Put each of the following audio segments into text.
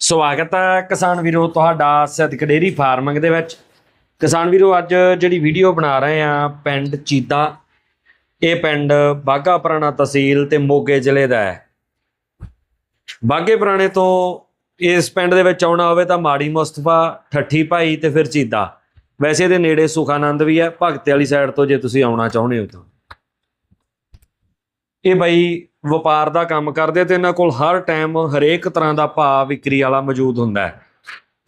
ਸਵਾਗਤ ਹੈ ਕਿਸਾਨ ਵੀਰੋ, ਤੁਹਾਡਾ ਸਿੱਧਕ ਡੇਰੀ ਫਾਰਮਿੰਗ ਦੇ ਵਿੱਚ। ਕਿਸਾਨ ਵੀਰੋ, ਅੱਜ ਜਿਹੜੀ ਵੀਡੀਓ ਬਣਾ ਰਹੇ ਆ ਪਿੰਡ ਚੀਦਾ, ਇਹ ਪਿੰਡ ਬਾਗਾ ਪੁਰਾਣਾ ਤਹਿਸੀਲ ਤੇ ਮੋਗੇ ਜ਼ਿਲ੍ਹੇ ਦਾ ਹੈ। ਬਾਗੇ ਪੁਰਾਣੇ ਤੋਂ ਇਸ ਪਿੰਡ ਦੇ ਵਿੱਚ ਆਉਣਾ ਹੋਵੇ ਤਾਂ ਮਾੜੀ ਮੁਸਤਫਾ, ਠੱਠੀ ਭਾਈ ਤੇ ਫਿਰ ਚੀਦਾ। ਵੈਸੇ ਇਹਦੇ ਨੇੜੇ ਸੁਖਾਨੰਦ ਵੀ ਹੈ, ਭਗਤੇ ਵਾਲੀ ਸਾਈਡ ਤੋਂ ਜੇ ਤੁਸੀਂ ਆਉਣਾ ਚਾਹੁੰਦੇ ਹੋ ਤਾਂ। ਇਹ ਬਾਈ ਵਪਾਰ ਦਾ ਕੰਮ ਕਰਦੇ ਤੇ ਇਹਨਾਂ ਕੋਲ ਹਰ ਟਾਈਮ ਹਰੇਕ ਤਰ੍ਹਾਂ ਦਾ ਭਾਅ ਵਿਕਰੀ ਵਾਲਾ ਮੌਜੂਦ ਹੁੰਦਾ ਹੈ।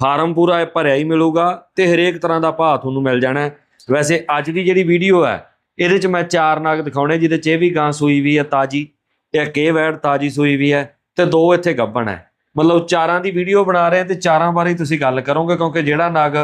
ਫਾਰਮ ਪੂਰਾ ਇਹ ਭਰਿਆ ਹੀ ਮਿਲੂਗਾ ਤੇ ਹਰੇਕ ਤਰ੍ਹਾਂ ਦਾ ਭਾਅ ਤੁਹਾਨੂੰ ਮਿਲ ਜਾਣਾ ਵੈਸੇ ਅੱਜ ਦੀ ਜਿਹੜੀ ਵੀਡੀਓ ਹੈ, ਇਹਦੇ ਚ ਮੈਂ ਚਾਰ ਨਾਗ ਦਿਖਾਉਣੇ ਜਿਹਦੇ ਚ ਇਹ ਵੀ ਗਾਂ ਸੂਈ ਵੀ ਹੈ ਤਾਜੀ ਇਹ ਕੇ ਵੈੜ ਤਾਜੀ ਸੂਈ ਵੀ ਹੈ ਤੇ ਦੋ ਇੱਥੇ ਗੱਬਣ ਹੈ। ਮਤਲਬ ਚਾਰਾਂ ਦੀ ਵੀਡੀਓ ਬਣਾ ਰਹੇ ਹਾਂ ਤੇ ਚਾਰਾਂ ਬਾਰੇ ਤੁਸੀਂ ਗੱਲ ਕਰੋਗੇ ਕਿਉਂਕਿ ਜਿਹੜਾ ਨਾਗ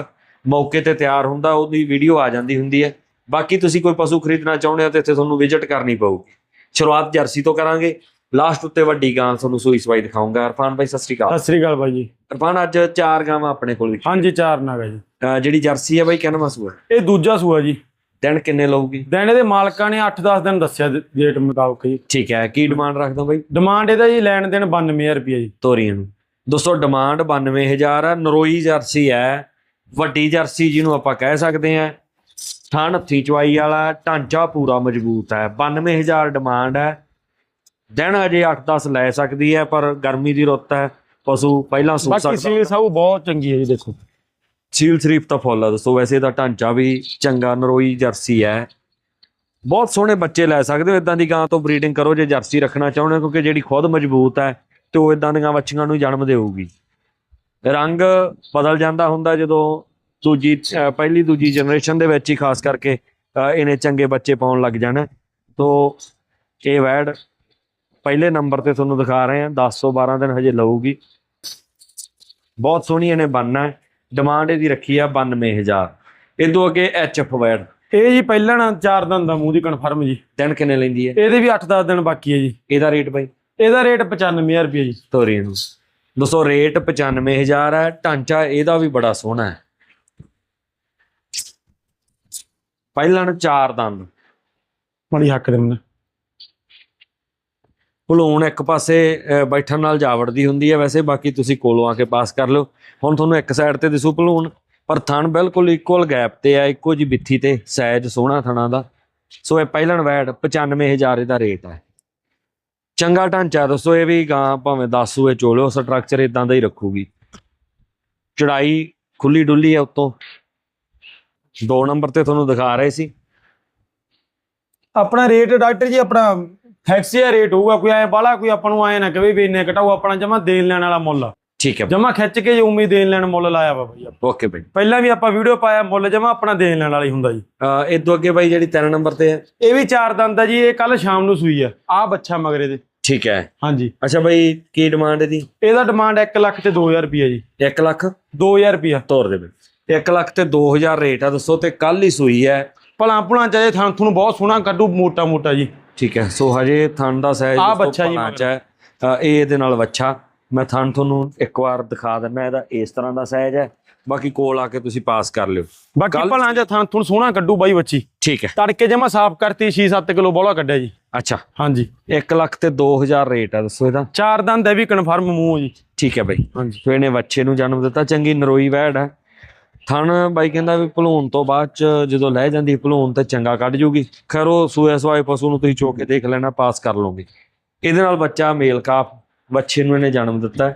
ਮੌਕੇ ਤੇ ਤਿਆਰ ਹੁੰਦਾ, ਉਹਦੀ ਵੀਡੀਓ ਆ ਜਾਂਦੀ ਹੁੰਦੀ ਹੈ। ਬਾਕੀ ਤੁਸੀਂ ਕੋਈ ਪਸ਼ੂ ਖਰੀਦਣਾ ਚਾਹੁੰਦੇ ਹੋ ਤੇ ਇੱਥੇ ਤੁਹਾਨੂੰ ਵਿਜ਼ਿਟ ਕਰਨੀ ਪਊਗੀ। ਸ਼ੁਰੂਆਤ ਜਰਸੀ ਤੋਂ ਕਰਾਂਗੇ। ਲਾਸਟ ਉੱਤੇ ਵੱਡੀ ਗਾਂ ਤੁਹਾਨੂੰ ਸੂਈ ਸਵਾਈ ਦਿਖਾਉਂਗਾ। ਇਰਫਾਨ ਭਾਈ ਸਤਿ ਸ੍ਰੀ ਅਕਾਲ। ਸਤਿ ਸ੍ਰੀ ਅਕਾਲ ਬਾਈ ਜੀ। ਇਰਫਾਨ ਅੱਜ ਚਾਰ ਗਾਵਾਂ ਆਪਣੇ ਕੋਲ ਹਾਂਜੀ ਚਾਰ ਨਗ ਹੈ ਜੀ। ਅਹ ਜਿਹੜੀ ਜਰਸੀ ਹੈ ਬਾਈ ਕਿੰਨਾ ਸੂਆ? ਇਹ ਦੂਜਾ ਸੂਆ ਜੀ। ਦਿਨ ਕਿੰਨੇ ਲਊਗੀ? ਦਿਨ ਇਹਦੇ ਮਾਲਕਾਂ ਨੇ 8-10 ਦਿਨ ਦੱਸਿਆ ਡੇਟ ਮੁਤਾਬਕ ਜੀ। ਠੀਕ ਹੈ ਕੀ ਡਿਮਾਂਡ ਰੱਖਦਾ ਬਾਈ? ਡਿਮਾਂਡ ਇਹਦਾ ਜੀ ਲੈਣ ਦੇਣ 92000 ਰੁਪਏ ਜੀ। ਤੋਰੀਆਂ ਨੂੰ। ਦੋਸਤੋ ਡਿਮਾਂਡ 92000 ਹੈ ਨਰੋਈ ਜਰਸੀ ਹੈ। ਵੱਡੀ ਜਰਸੀ ਜਿਹਨੂੰ ਆਪਾਂ ਕਹਿ ਸਕਦੇ ਹਾਂ। ਥਣ ਹੱਥੀ ਚਵਾਈ ਵਾਲਾ ਢਾਂਚਾ ਪੂਰਾ ਮਜ਼ਬੂਤ ਹੈ। 92000 ਡਿਮਾਂਡ ਹੈ। ਦਿਨ ਅਜੇ 8-10 ਲੈ ਸਕਦੀ ਹੈ ਪਰ ਗਰਮੀ ਦੀ ਰੁੱਤ ਹੈ। ਪਸ਼ੂ ਪਹਿਲਾਂ ਸੁੱਕ ਬਾਕੀ ਸਕਦਾ। ਸੀਲ ਸਭ ਬਹੁਤ ਚੰਗੀ ਹੈ ਜੀ ਦੇਖੋ। ਸੀਲ ਸ਼ਰੀਫ ਤਾਂ ਫੁੱਲ ਦੋਸਤੋ ਵੈਸੇ ਇਹਦਾ ਢਾਂਚਾ ਵੀ ਚੰਗਾ ਨਰੋਈ ਜਰਸੀ ਹੈ। ਬਹੁਤ ਸੋਹਣੇ ਬੱਚੇ ਲੈ ਸਕਦੇ ਹੋ ਇਦਾਂ ਦੀ ਗਾਂ ਤੋਂ ਬਰੀਡਿੰਗ ਕਰੋ ਜੇ ਜਰਸੀ ਰੱਖਣਾ ਚਾਹੁੰਦੇ ਹੋ ਕਿਉਂਕਿ ਜਿਹੜੀ ਖੁਦ ਮਜ਼ਬੂਤ ਹੈ ਤੇ ਉਹ ਇਦਾਂ ਦੀਆਂ ਬੱਚੀਆਂ ਨੂੰ ਜਨਮ ਦੇਊਗੀ। ਰੰਗ ਬਦਲ ਜਾਂਦਾ ਹੁੰਦਾ ਜਦੋਂ ਦੂਜੀ ਪਹਿਲੀ ਦੂਜੀ ਜਨਰੇਸ਼ਨ ਦੇ ਵਿੱਚ ਹੀ ਖਾਸ ਕਰਕੇ ਇਹਨੇ ਚੰਗੇ ਬੱਚੇ ਪਾਉਣ ਲੱਗ ਜਾਣਾ। ਤੋ ਇਹ ਵੈਡ ਪਹਿਲੇ ਨੰਬਰ ਤੇ ਤੁਹਾਨੂੰ ਦਿਖਾ ਰਹੇ ਹਾਂ। 10 ਤੋਂ 12 ਦਿਨ ਹਜੇ ਲਊਗੀ। ਬਹੁਤ ਸੋਹਣੀ ਇਹਨੇ ਬਣਨਾ ਹੈ। ਡਿਮਾਂਡ ਇਹਦੀ ਰੱਖੀ ਆ 92000 ਇਦੋਂ ਅੱਗੇ ਐਚਐਫ ਵੈਡ ਇਹ ਜੀ ਪਹਿਲਾਂ ਨਾ ਚਾਰ ਦਿਨ ਦਾ ਮੂੰਹ ਦੀ ਕਨਫਰਮ ਜੀ। ਦਿਨ ਕਿੰਨੇ ਲੈਂਦੀ ਹੈ? ਇਹਦੇ ਵੀ 8-10 ਦਿਨ ਬਾਕੀ ਹੈ ਜੀ। ਇਹਦਾ ਰੇਟ ਬਾਈ? ਇਹਦਾ ਰੇਟ 95000 ਰੁਪਏ ਜੀ। ਤੋਰੀ ਨੂੰ। ਦੋਸਤੋ ਰੇਟ 95000 ਹੈ। ਢਾਂਚਾ ਇਹਦਾ ਵੀ ਬੜਾ ਸੋਹਣਾ ਹੈ। ਪਹਿਲਾਂ ਚਾਰ ਦੰਦ। ਮਾੜੀ ਹੱਕ ਦੇ ਮੁੰਡੇ ਭਲੂਣ ਇੱਕ ਪਾਸੇ ਅਹ, ਬੈਠਣ ਨਾਲ ਜਾਵੜਦੀ ਹੁੰਦੀ ਹੈ ਵੈਸੇ ਬਾਕੀ ਤੁਸੀਂ ਕੋਲੋਂ ਆ ਕੇ ਪਾਸ ਕਰ ਲਿਓ। ਹੁਣ ਤੁਹਾਨੂੰ ਇੱਕ ਸਾਈਡ ਤੇ ਦਿਸੂ ਭਲੂਣ ਪਰ ਥਣ ਬਿਲਕੁਲ ਇਕੁਅਲ ਗੈਪ ਤੇ ਆ ਇੱਕੋ ਜੀ ਬਿੱਥੀ ਤੇ ਸਾਈਜ਼ ਸੋਹਣਾ ਥਣਾ ਦਾ। ਸੋ ਇਹ ਪਹਿਲਣ ਵੈਡ 95000 ਇਹਦਾ ਰੇਟ ਹੈ ਚੰਗਾ ਢਾਂਚਾ ਦੱਸੋ ਇਹ ਵੀ ਗਾਂ ਭਾਵੇਂ 10 ਸੂਏ ਚੋਲੋ ਸਟਰਕਚਰ ਇਦਾਂ ਦਾ ਹੀ ਰੱਖੂਗੀ। ਚੜਾਈ ਖੁੱਲੀ ਡੁੱਲੀ ਹੈ ਉੱਤੋਂ। ਦੋ ਨੰਬਰ ਤੇ ਤੁਹਾਨੂੰ ਦਿਖਾ ਰਹੇ ਸੀ। ਆਪਣਾ ਰੇਟ ਡਾਕਟਰ ਜੀ ਆਪਣਾ ਫੈਕਸੀਆ ਰੇਟ ਹੋਊਗਾ ਕੋਈ ਐ ਬਾਲਾ ਕੋਈ ਆਪਾਂ ਨੂੰ ਐ ਨਾ ਕਵੇ ਵੀ ਇੰਨੇ ਘਟਾਓ ਆਪਣਾ ਜਮਾ ਦੇਣ ਲੈਣ ਵਾਲਾ ਮੁੱਲ ਆ। ਠੀਕ ਹੈ। ਜਮਾ ਖਿੱਚ ਕੇ ਉਮੀਦ ਦੇਣ ਲੈਣ ਮੁੱਲ ਲਾਇਆ ਵਾ ਬਈ ਆਪਾਂ। ਓਕੇ ਬਾਈ। ਪਹਿਲਾਂ ਵੀ ਆਪਾਂ ਵੀਡੀਓ ਪਾਇਆ ਮੁੱਲ ਜਮਾ ਆਪਣਾ ਦੇਣ ਲੈਣ ਵਾਲਾ ਹੀ ਹੁੰਦਾ ਜੀ। ਇਹ ਤੋਂ ਅੱਗੇ ਬਾਈ ਜਿਹੜੀ ਤਿੰਨ ਨੰਬਰ ਤੇ ਹੈ। ਇਹ ਵੀ ਚਾਰ ਦੰਦ ਆ ਜੀ ਇਹ ਕੱਲ ਸ਼ਾਮ ਨੂੰ ਸੂਈ ਆ। ਆ ਬੱਚਾ ਮਗਰੇ ਦੇ। ਠੀਕ ਹੈ। ਹਾਂਜੀ। ਅੱਛਾ ਬਾਈ ਕੀ ਡਿਮਾਂਡ ਇਹਦੀ? ਇਹਦਾ ਡਿਮਾਂਡ 1 ਲੱਖ ਤੇ 2000 ਰੁਪਿਆ ਜੀ। 1 ਲੱਖ? 2000 ਰੁਪਿਆ ਤੋਰ ਦੇ ਬਈ। 1 ਲੱਖ ਤੇ 2000 ਰੇਟ ਆ ਦੱਸੋ ਤੇ ਕੱਲ ਹੀ ਸੂਈ ਹੈ। ਭਲਾ ਭੁਲਾ ਚਾਹੇ ਥਾਂ ਤੁਹਾਨੂੰ ਬਹੁਤ ਸੋਹਣਾ ਕੱਢੂ ਮੋਟਾ ਮੋਟਾ ਜੀ। ਠੀਕ ਹੈ ਸੋ ਹਜੇ ਥਣ ਦਾ ਸਾਈਜ਼ ਆਹ ਬੱਚਾ ਜੀ ਹੈ। ਇਹ ਇਹਦੇ ਨਾਲ ਵੱਛਾ। ਮੈਂ ਥਣ ਤੁਹਾਨੂੰ ਇੱਕ ਵਾਰ ਦਿਖਾ ਦਿੰਦਾ ਇਹਦਾ ਇਸ ਤਰ੍ਹਾਂ ਦਾ ਸਾਈਜ਼ ਹੈ। ਬਾਕੀ ਕੋਲ ਆ ਕੇ ਤੁਸੀਂ ਪਾਸ ਕਰ ਲਿਓ। ਬਾਕੀ ਭਲਾ ਜਾਂ ਥਾਂ ਤੁਹਾਨੂੰ ਸੋਹਣਾ ਕੱਢੂ ਬਾਈ ਬੱਚੀ। ਠੀਕ ਹੈ। ਤੜਕੇ ਜਮਾ ਸਾਫ਼ ਕਰਤੀ 6-7 ਕਿਲੋ ਬੋਲਾ ਕੱਢਿਆ ਜੀ। ਅੱਛਾ। ਹਾਂਜੀ। 1 ਲੱਖ ਤੇ 2000 ਰੇਟ ਆ ਦੱਸੋ ਇਹਦਾ। ਚਾਰ ਦੰਦ ਹੈ ਵੀ ਕਨਫਰਮ ਮੂੰਹ ਜੀ। ਠੀਕ ਹੈ ਬਾਈ। ਹਾਂਜੀ। ਸੋ ਇਹਨੇ ਵੱਛੇ ਨੂੰ ਜਨਮ ਦਿੱਤਾ ਚੰਗੀ ਨਰੋਈ ਵੈੜ ਹੈ। ਥਣ ਬਾਈ ਕਹਿੰਦਾ ਵੀ ਭਲੂਣ ਤੋਂ ਬਾਅਦ ਚ ਜਦੋਂ ਲੈ ਜਾਂਦੀ ਭਲੂਣ ਤੇ ਚੰਗਾ ਕੱਢ ਜੂਗੀ। ਖੈਰ ਉਹ ਸੂਏ ਸਵਾਏ ਪਸ਼ੂ ਨੂੰ ਤੁਸੀਂ ਚੋ ਕੇ ਦੇਖ ਲੈਣਾ ਪਾਸ ਕਰ ਲਓਗੇ ਇਹਦੇ ਨਾਲ ਬੱਚਾ ਮੇਲ ਕਾਫ ਬੱਚੇ ਨੂੰ ਇਹਨੇ ਜਨਮ ਦਿੱਤਾ।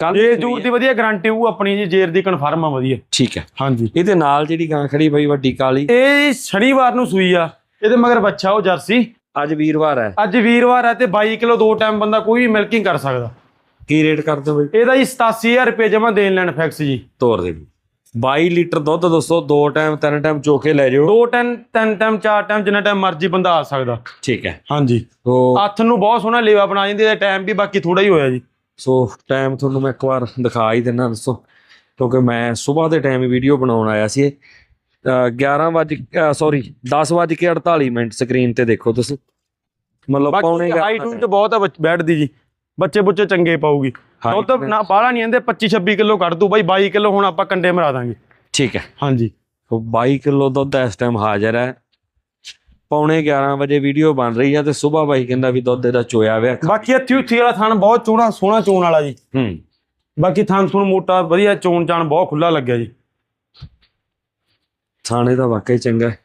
ਕੱਲ ਇਹ ਜੂਰ ਦੀ ਵਧੀਆ ਗਾਰੰਟੀ ਉਹ ਆਪਣੀ ਜੀ ਜੇਰ ਦੀ ਕਨਫਰਮ ਆ ਵਧੀਆ। ਠੀਕ ਹੈ। ਹਾਂਜੀ। ਇਹਦੇ ਨਾਲ ਜਿਹੜੀ ਗਾਂ ਖੜੀ ਬਈ ਵੱਡੀ ਕਾਲੀ। ਇਹ ਸ਼ਨੀਵਾਰ ਨੂੰ ਸੂਈ ਆ। ਇਹਦੇ ਮਗਰ ਬੱਚਾ ਉਹ ਜਰਸੀ। ਅੱਜ ਵੀਰਵਾਰ ਹੈ। ਅੱਜ ਵੀਰਵਾਰ ਹੈ ਤੇ 22 ਕਿਲੋ ਦੋ ਟਾਈਮ ਬੰਦਾ ਕੋਈ ਵੀ ਮਿਲਕਿੰਗ ਕਰ ਸਕਦਾ। ਕੀ ਰੇਟ ਕਰਦੇ ਹੋ ਬਈ? ਇਹਦਾ ਜੀ 87000 ਰੁਪਏ ਜਮਾ ਦੇਣ ਲੈਣ ਫਿਕਸ ਜੀ। ਤੋਰ ਦੇ। 22 ਲੀਟਰ ਦੁੱਧ ਦੋਸਤੋ ਦੋ ਟਾਈਮ ਤਿੰਨ ਟਾਈਮ ਚੋ ਕੇ ਲੈ ਜਾਓ। ਦੋ ਟਾਈਮ ਤਿੰਨ ਟਾਈਮ ਚਾਰ ਟਾਈਮ ਜਿੰਨਾ ਟਾਈਮ ਮਰਜ਼ੀ ਬੰਦਾ ਆ ਸਕਦਾ। ਠੀਕ ਹੈ। ਹਾਂਜੀ। ਸੋ ਹੱਥ ਨੂੰ ਬਹੁਤ ਸੋਹਣਾ ਲੇਵਾ ਬਣਾ ਜਾਂਦੀ ਹੈ ਟਾਈਮ ਵੀ ਬਾਕੀ ਥੋੜਾ ਹੀ ਹੋਇਆ ਜੀ। ਸੋ ਟਾਈਮ ਤੁਹਾਨੂੰ ਮੈਂ ਇੱਕ ਵਾਰ ਦਿਖਾ ਹੀ ਦਿੰਦਾ ਦੱਸੋ। ਕਿਉਂਕਿ ਮੈਂ ਸਵੇਰ ਦੇ ਟਾਈਮ ਵੀਡੀਓ ਬਣਾਉਣ ਆਇਆ ਸੀ। ਅਹ 11 ਵਜ ਸੌਰੀ 10 ਵਜ ਕੇ 48 ਮਿੰਟ ਸਕਰੀਨ ਤੇ ਦੇਖੋ ਤੁਸੀਂ। ਮਤਲਬ ਬਾਕੀ ਹਾਈਟ ਤੇ ਬਹੁਤ ਆ ਬੈਠਦੀ ਜੀ। ਬੱਚੇ ਬੁੱਚੇ ਚੰਗੇ ਪਾਊਗੀ। ਦੁੱਧ ਨਾ ਬਾਹਲਾ ਨਹੀਂ ਆਂਦੇ 25 26 ਕਿਲੋ ਕੱਢ ਦੂ ਬਾਈ 22 ਕਿਲੋ ਹੁਣ ਆਪਾਂ ਕੰਡੇ ਮਰਾ ਦਾਂਗੇ। ਠੀਕ ਹੈ। ਹਾਂਜੀ। ਸੋ 22 ਕਿਲੋ ਦੁੱਧ ਇਸ ਟਾਈਮ ਹਾਜ਼ਰ ਹੈ। ਪੌਣੇ 11 ਵਜੇ ਵੀਡੀਓ ਬਣ ਰਹੀ ਹੈ ਤੇ ਸਵੇਰ ਬਾਈ ਕਹਿੰਦਾ ਵੀ ਦੁੱਧ ਇਹਦਾ ਚੋਇਆ ਹੋਇਆ ਬਾਕੀ ਹੱਥੀ ਉੱਥੀ ਵਾਲਾ ਥਣ ਬਹੁਤ ਚੋਣਾ ਸੋਹਣਾ ਚੋਣ ਵਾਲਾ ਜੀ। ਹੂੰ। ਬਾਕੀ ਥਾਂ ਥੁਣ ਮੋਟਾ ਵਧੀਆ ਚੋਣ ਚਾਣ ਬਹੁਤ ਖੁੱਲਾ ਲੱਗਿਆ ਜੀ। ਥਾਣੇ ਦਾ ਵਾਕਈ ਚੰਗਾ ਹੈ।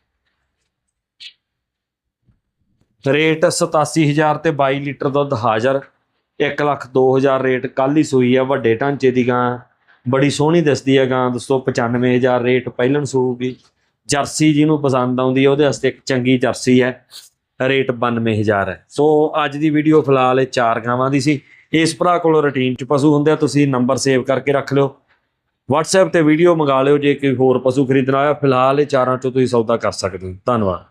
ਰੇਟ 87000 ਤੇ 22 ਲੀਟਰ ਦੁੱਧ ਹਾਜ਼ਰ। 1 ਲੱਖ 2000 ਰੇਟ ਕੱਲ ਹੀ ਸੂਈ ਆ ਵੱਡੇ ਢਾਂਚੇ ਦੀ ਗਾਂ। ਬੜੀ ਸੋਹਣੀ ਦਿਸਦੀ ਹੈ ਗਾਂ, ਦੋਸਤੋ 95000 ਰੇਟ ਪਹਿਲਣ ਸੂਗੀ ਜਰਸੀ ਜਿਹਨੂੰ ਪਸੰਦ ਆਉਂਦੀ ਹੈ ਉਹਦੇ ਵਾਸਤੇ ਇੱਕ ਚੰਗੀ ਜਰਸੀ ਹੈ। ਰੇਟ 92000 ਹੈ। ਸੋ, ਅੱਜ ਦੀ ਵੀਡੀਓ ਫਿਲਹਾਲ ਇਹ ਚਾਰ ਗਾਵਾਂ ਦੀ ਸੀ। ਇਸ ਭਰਾ ਕੋਲ ਰੂਟੀਨ ਚ ਪਸ਼ੂ ਹੁੰਦੇ ਆ, ਤੁਸੀਂ ਨੰਬਰ ਸੇਵ ਕਰਕੇ ਰੱਖ ਲਿਓ। WhatsApp ਤੇ ਵੀਡੀਓ ਮੰਗਾ ਲਿਓ, ਜੇ ਕੋਈ ਹੋਰ ਪਸ਼ੂ ਖਰੀਦਣਾ ਹੋਇਆ ਫਿਲਹਾਲ ਇਹ ਚਾਰਾਂ ਚੋਂ ਤੁਸੀਂ ਸੌਦਾ ਕਰ ਸਕਦੇ ਹੋ। ਧੰਨਵਾਦ।